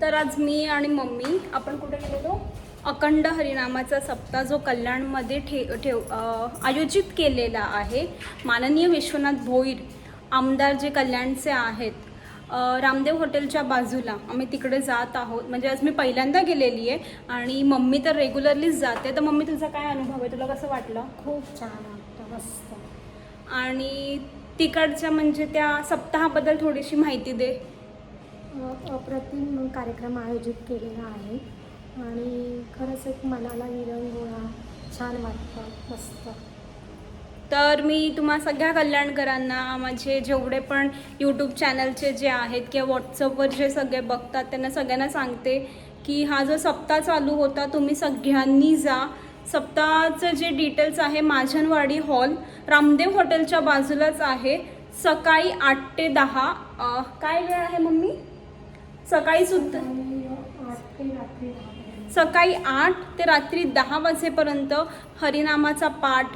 तर आज मी आणि मम्मी आपण कुठे गेलेलो? अखंड हरिनामाचा सप्ताह जो कल्याणमध्ये ठे ठेव आयोजित केलेला आहे माननीय विश्वनाथ भोईर आमदार जे कल्याणचे आहेत रामदेव हॉटेलच्या बाजूला आम्ही तिकडे जात आहोत. म्हणजे आज मी पहिल्यांदा गेलेली आहे आणि मम्मी तर रेग्युलरलीच जाते. तर मम्मी तुझा काय अनुभव आहे? तुला कसं वाटलं? खूप छान वाटतं मस्त. आणि तिकडच्या म्हणजे त्या सप्ताहाबद्दल थोडीशी माहिती दे. अप्रतिम कार्यक्रम आयोजित केलेला आहे. आणि खरंच एक मनाला विरंगुळा छान वाटतं. मस्त. तर मी तुम्हा सगळ्या कल्याणकरांना माझे जेवढे पण यूट्यूब चॅनलचे जे आहेत किंवा व्हॉट्सअपवर जे सगळे बघतात त्यांना सगळ्यांना सांगते की हा जो सप्ताह चालू होता तुम्ही सगळ्यांनी जा. सप्ताहाचं जे डिटेल्स आहे माझनवाडी हॉल रामदेव हॉटेलच्या बाजूलाच आहे. सकाळी आठ ते दहा काय वेळ आहे मम्मी? सकाळी सुद्धा? सकाळी आठ ते रात्री दहा वाजेपर्यंत हरिनामाचा पाठ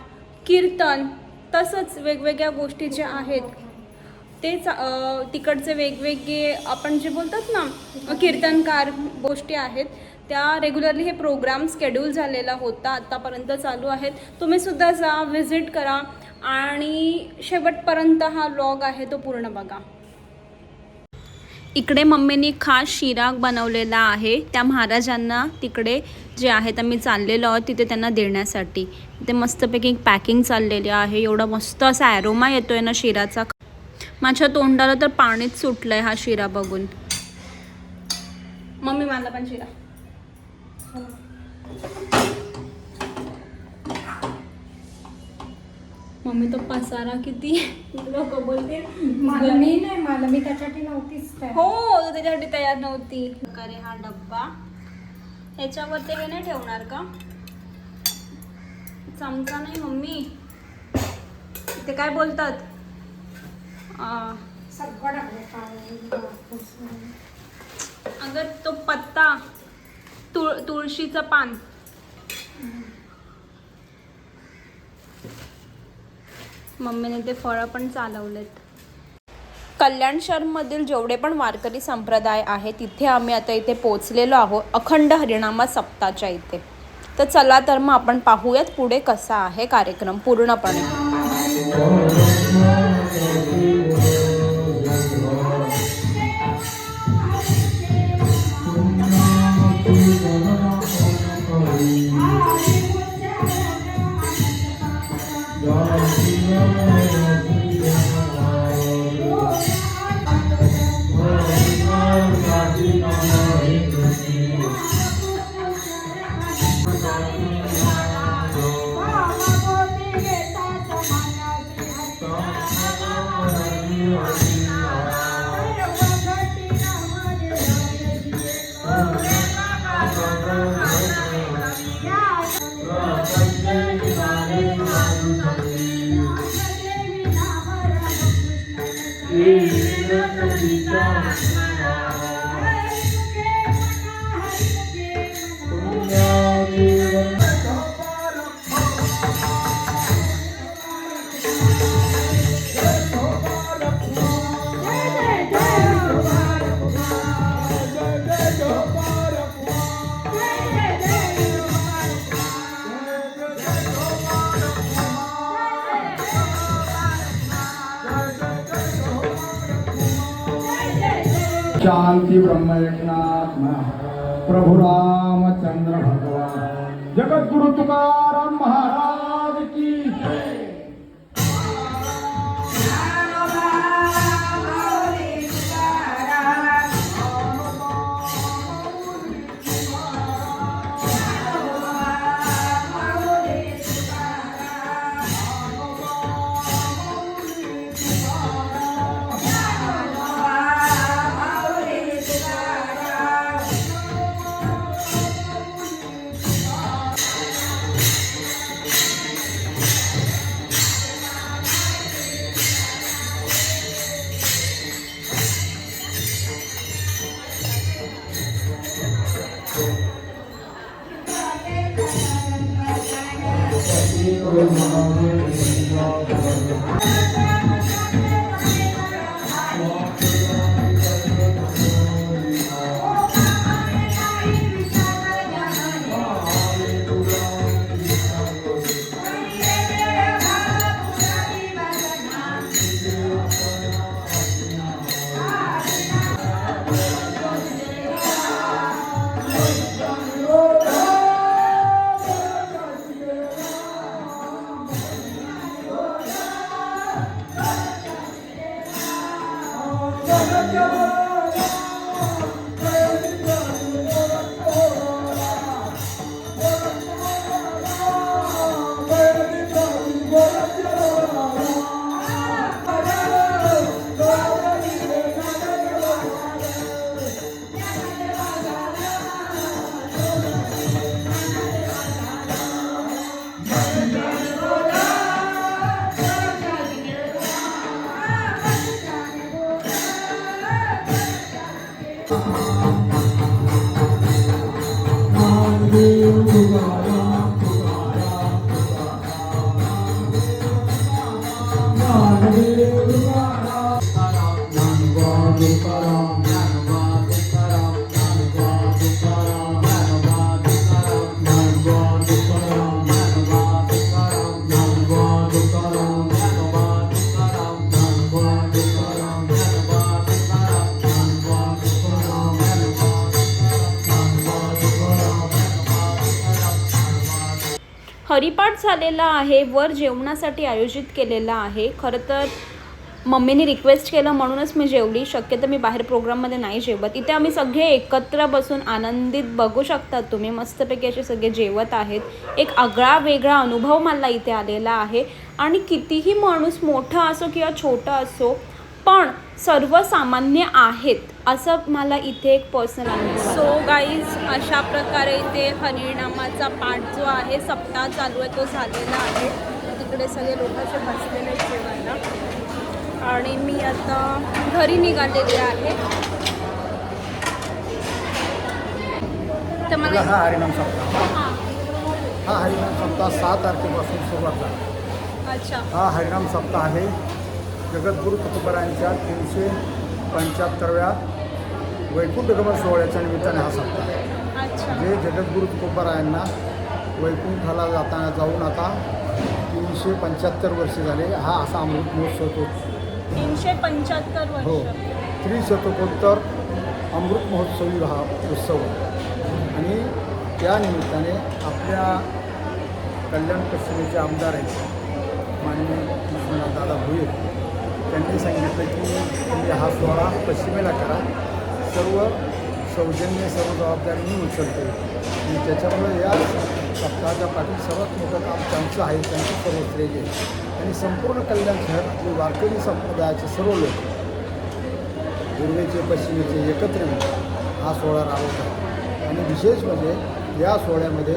कीर्तन तसंच वेगवेगळ्या गोष्टी ज्या आहेत तेच तिकडचे वेगवेगळे आपण जे बोलतात ना कीर्तनकार गोष्टी आहेत त्या रेग्युलरली हे प्रोग्राम स्केड्यूल झालेला होता आत्तापर्यंत चालू आहेत. तुम्ही सुद्धा जा व्हिजिट करा आणि शेवटपर्यंत हा लॉग आहे तो पूर्ण बघा. इकडे मम्मीनी खास शिरा बनवलेला आहे. त्या महाराजांना तिकडे जे आहेत आम्ही चाललेलो आहोत तिथे त्यांना देण्यासाठी. ते मस्तपैकी पॅकिंग चाललेली आहे. एवढा मस्त असा ॲरोमा येतो आहे ना शिराचा. माझ्या तोंडाला तर पाणीच सुटलं आहे हा शिरा बघून. मम्मी मला पण शिरा. मम्मी तो पसारा किती? लोक बोलते. मला मी नाही मला मी त्याच्यासाठी नव्हतीच. हो तू त्याच्यासाठी तयार नव्हती. अरे हा डब्बा. याच्यावरती हे नाही ठेवणार का? चमचा नाही मम्मी. ते काय बोलतात. अगं तो पत्ता. तुळ तुळशीचं पान. मम्मीने ते फळं पण चालवलेत. कल्याण शहरमधील जेवढे पण वारकरी संप्रदाय आहे तिथे आम्ही आता इथे पोचलेलो आहोत अखंड हरिणामा सप्ताच्या इथे. तर चला तर मग आपण पाहूयात पुढे कसा आहे कार्यक्रम पूर्णपणे. शांती ब्रह्मयज्ञात्मा। प्रभु रामचंद्र भगवान। जगत गुरु 教会。झालेला आहे वर जेवणासाठी आयोजित केलेला आहे. खरं तर मम्मीने रिक्वेस्ट केलं म्हणूनच मी जेवली. शक्यतो मी बाहेर प्रोग्राममध्ये नाही जेवत. इथे आम्ही सगळे एकत्र बसून आनंदित बघू शकतात तुम्ही. मस्तपैकी असे सगळे जेवत आहेत. एक आगळा वेगळा अनुभव मला इथे आलेला आहे. आणि कितीही माणूस मोठा असो किंवा छोटा असो पण सर्वसामान्य आहेत असं मला इथे एक पर्सनल अनुभव सो गाईज अशा प्रकारे इथे हरिनामाचा पाठ जो आहे सप्ताह चालू आहे तो झालेला आहे. तिकडे सगळे लोक असे बसलेले जेवायला. आणि मी आता घरी निघालेले आहे. तर मला हा हरिनाम सप्ताह. हां हा हरिनाम सप्ताह सहा तारखेपासून सुरुवात झाला. अच्छा. हा हरिनाम सप्ताह आहे. जगद्गुरु तुकोबरायांच्या तीनशे पंच्याहत्तरव्या वैकुंठ गमन सोहळ्याच्या निमित्ताने हा सप्ताह जे जगद्गुरु तुकोबरायांना वैकुंठाला जाताना जाऊन आता तीनशे पंच्याहत्तर वर्षे झाले हा असा अमृत महोत्सव तो. तीनशे पंच्याहत्तर हो. त्रिशतकोत्तर अमृत महोत्सवी हा उत्सव. आणि त्या निमित्ताने आपल्या कल्याण पश्चिमेचे आमदार आहेत माननीय दादा भुईर. त्यांनी सांगितलं की तुम्ही हा सोहळा पश्चिमेला करा. सर्व सौजन्य सर्व जबाबदारी मी उचलतो. आणि त्याच्यामुळे या सप्ताहाच्या पाठी सर्वात मोठं काम त्यांचं आहे त्यांचं सर्व श्रेय आहे. आणि संपूर्ण कल्याण शहरातले वारकरी संप्रदायाचे सर्व लोक पूर्वेचे पश्चिमेचे एकत्र हा सोहळा राबवतात. आणि विशेष म्हणजे या सोहळ्यामध्ये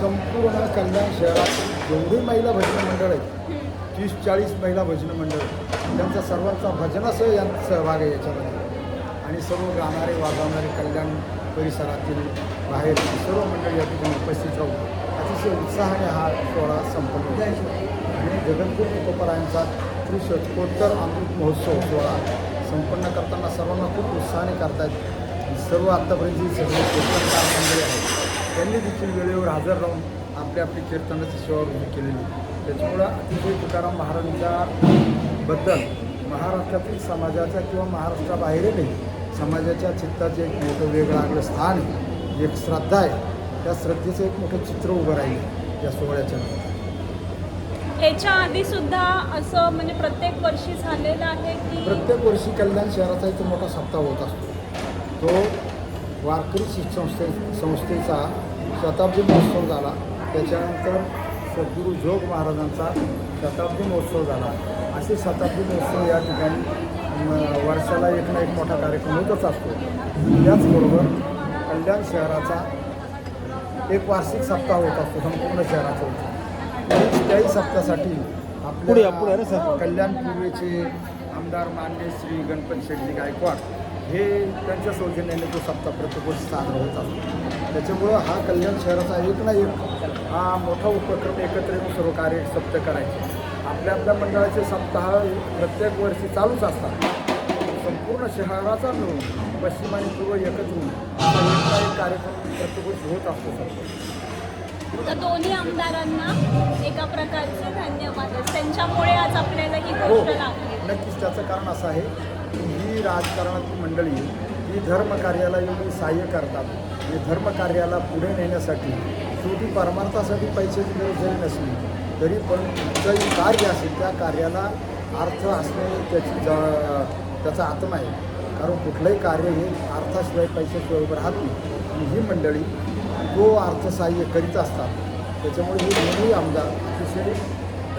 संपूर्ण कल्याण शहरात जेवढी महिला भजन मंडळ आहेत तीस चाळीस महिला भजन मंडळ. त्यांचा सर्वांचा भजनासह यांचा सहभाग आहे याच्यामध्ये. आणि सर्व गाणारे वाजवणारे कल्याण परिसरातील बाहेर सर्व मंडळी या ठिकाणी उपस्थित राहून अतिशय उत्साहाने हा सोहळा संपन्न होतो. आणि जगद्गुरु तुकोबरायांचा त्रिशतकोत्तर अमृत महोत्सव सोहळा संपन्न करताना सर्वांना खूप उत्साहाने करतायत. सर्व आत्तापर्यंत जी सगळे कीर्तनकार मंडळी आहेत. त्यांनी देखील वेळेवर हजर राहून आपली आपली कीर्तनाची सेवा उभी केलेली त्याच्यामुळं अतिशय तुकाराम महाराजांच्या बद्दल महाराष्ट्रातील समाजाच्या किंवा महाराष्ट्राबाहेरही समाजाच्या चित्ताचे एक मोठं वेगळं आपलं स्थान आहे एक श्रद्धा आहे त्या श्रद्धेचं एक मोठं चित्र उभं राहिलं या सोहळ्याच्या नंतर. याच्या आधी सुद्धा असं म्हणजे प्रत्येक वर्षी झालेलं आहे की प्रत्येक वर्षी कल्याण शहराचा इथं मोठा सप्ताह होत असतो तो वारकरी शिक्षण संस्थे संस्थेचा शताब्दी महोत्सव झाला त्याच्यानंतर सद्गुरू जोग महाराजांचा शताब्दी महोत्सव झाला. असे शताब्दी महोत्सव या ठिकाणी वर्षाला एक ना एक मोठा कार्यक्रम होतच असतो. त्याचबरोबर कल्याण शहराचा एक वार्षिक सप्ताह होत असतो संपूर्ण शहराचा. त्याही- त्याही सप्ताहासाठी आपल्या कल्याण पूर्वेचे आमदार मान्य श्री गणपत शेट्टी गायकवाड हे त्यांच्या सौजन्याने तो सप्ताह प्रत्येक वर्षी साजरा होत असतो. त्याच्यामुळं हा कल्याण शहराचा एक ना एक हा मोठा उपक्रम एकत्र येऊन सर्व कार्य सप्त करायचे. आपल्या आपल्या मंडळाचे सप्ताह प्रत्येक वर्षी चालूच असतात. संपूर्ण शहराचा मिळून पश्चिम आणि पूर्व एकत्र होऊन एक कार्यक्रम प्रत्येक होत असतो सर. तर दोन्ही आमदारांना एका प्रकारचे धन्यवाद. त्यांच्यामुळे आज आपल्याला ही हो गोष्ट लागली. नक्कीच त्याचं कारण असं आहे की ही राजकारणातील मंडळी ही धर्मकार्याला एवढी सहाय्य करतात. आणि धर्मकार्याला पुढे नेण्यासाठी शेवटी परमार्थासाठी पैशाची गरज जरी नसली तरी पण कुठचंही कार्य असेल त्या कार्याला अर्थ असणे त्याची ज त्याचा आत्मा आहे. कारण कुठलंही कार्य हे अर्थाशिवाय पैशाशिवाय उभं राहत नाही. आणि ही मंडळी जो अर्थसहाय्य करीत असतात त्याच्यामुळे हे दोन्ही आमदार अतिशय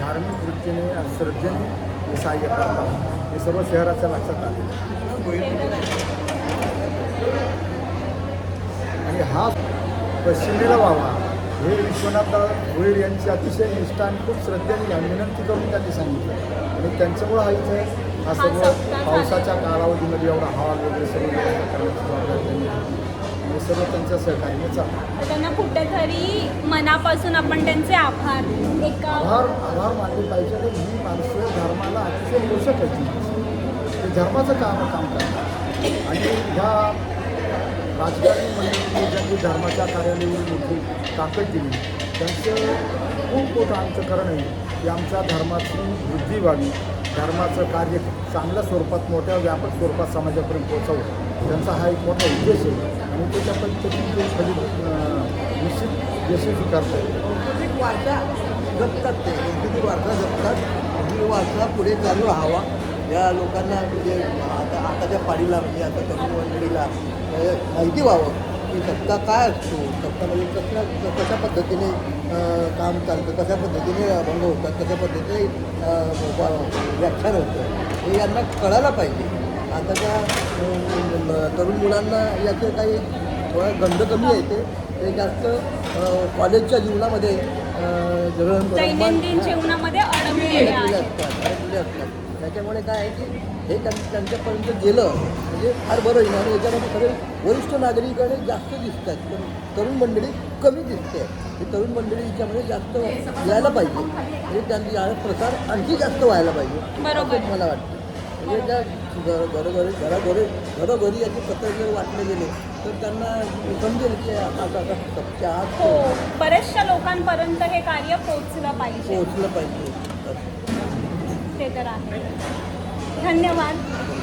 धार्मिक वृत्तीने आणि श्रद्धेने हे सहाय्य करतात. हे सर्व शहराच्या लक्षात आले आणि हा पश्चिमेला व्हावा हे विश्वनाथ भोईर यांची अतिशय निष्ठा आणि खूप श्रद्धेने आणि विनंती करून त्यांनी सांगितलं आणि त्यांच्यामुळं हा इथे हा झाला. पावसाच्या कालावधीमध्ये एवढा हॉल वगैरे व्यवस्था करण्याची जबाबदारी त्यांनी. हे सर्व त्यांच्या सहकार्याने चालतं तर त्यांना कुठेतरी मनापासून आपण त्यांचे आभार एका आभार आभार मानले पाहिजे आणि ही माणसं धर्माला अतिशय पोषक आहेत ते धर्माचं काम काम करतात आणि ह्या राजकारणी मंडळींनी ज्यांनी धर्माच्या कार्यालयावरून मोठी ताकद दिली. त्यांचं खूप मोठं आमचं करणं आहे की आमच्या धर्माची वृद्धी व्हावी. धर्माचं कार्य चांगल्या स्वरूपात मोठ्या व्यापक स्वरूपात समाजापर्यंत पोहोचावं. त्यांचा हा एक मोठा उद्देश आहे. आणि त्याच्या पद्धतीने ते कधी निश्चित यशस्वी करतात सांस्कृतिक वारसा जपतात ते. सांस्कृतिक वारसा जपतात ही वारसा पुढे चालू राहावा. या लोकांना म्हणजे आता आताच्या पाडीला म्हणजे आता तरुण मंडळीला माहिती व्हावं की सत्ता काय असतो सत्तामध्ये कसल्या कशा पद्धतीने काम चालतं कशा पद्धतीने अभंग होतात कशा पद्धतीने व्याख्यान होतं हे यांना कळायला पाहिजे आताच्या तरुण मुलांना याचे काही थोडा गंध कमी येते ते जास्त कॉलेजच्या जीवनामध्ये दैनंदिन. जीवनामध्ये असतात त्याच्यामुळे काय आहे की हे त्यां त्यांच्यापर्यंत गेलं म्हणजे फार बरं येईल आणि याच्यामध्ये सगळे वरिष्ठ नागरिकांनी जास्त दिसतात पण तरुण मंडळी कमी दिसते ही तरुण मंडळी याच्यामध्ये जास्त यायला पाहिजे. म्हणजे त्यांची प्रसार आणखी जास्त व्हायला पाहिजे. बरोबर. असं मला वाटतं. म्हणजे त्या घरोघरी घरोघरी घरोघरी याचे पत्र जर वाटले गेले तर त्यांना समजेल की आता हो. बऱ्याचशा लोकांपर्यंत हे कार्य पोहोचलं पाहिजे. पोहोचलं पाहिजे. ते तर आहे. धन्यवाद.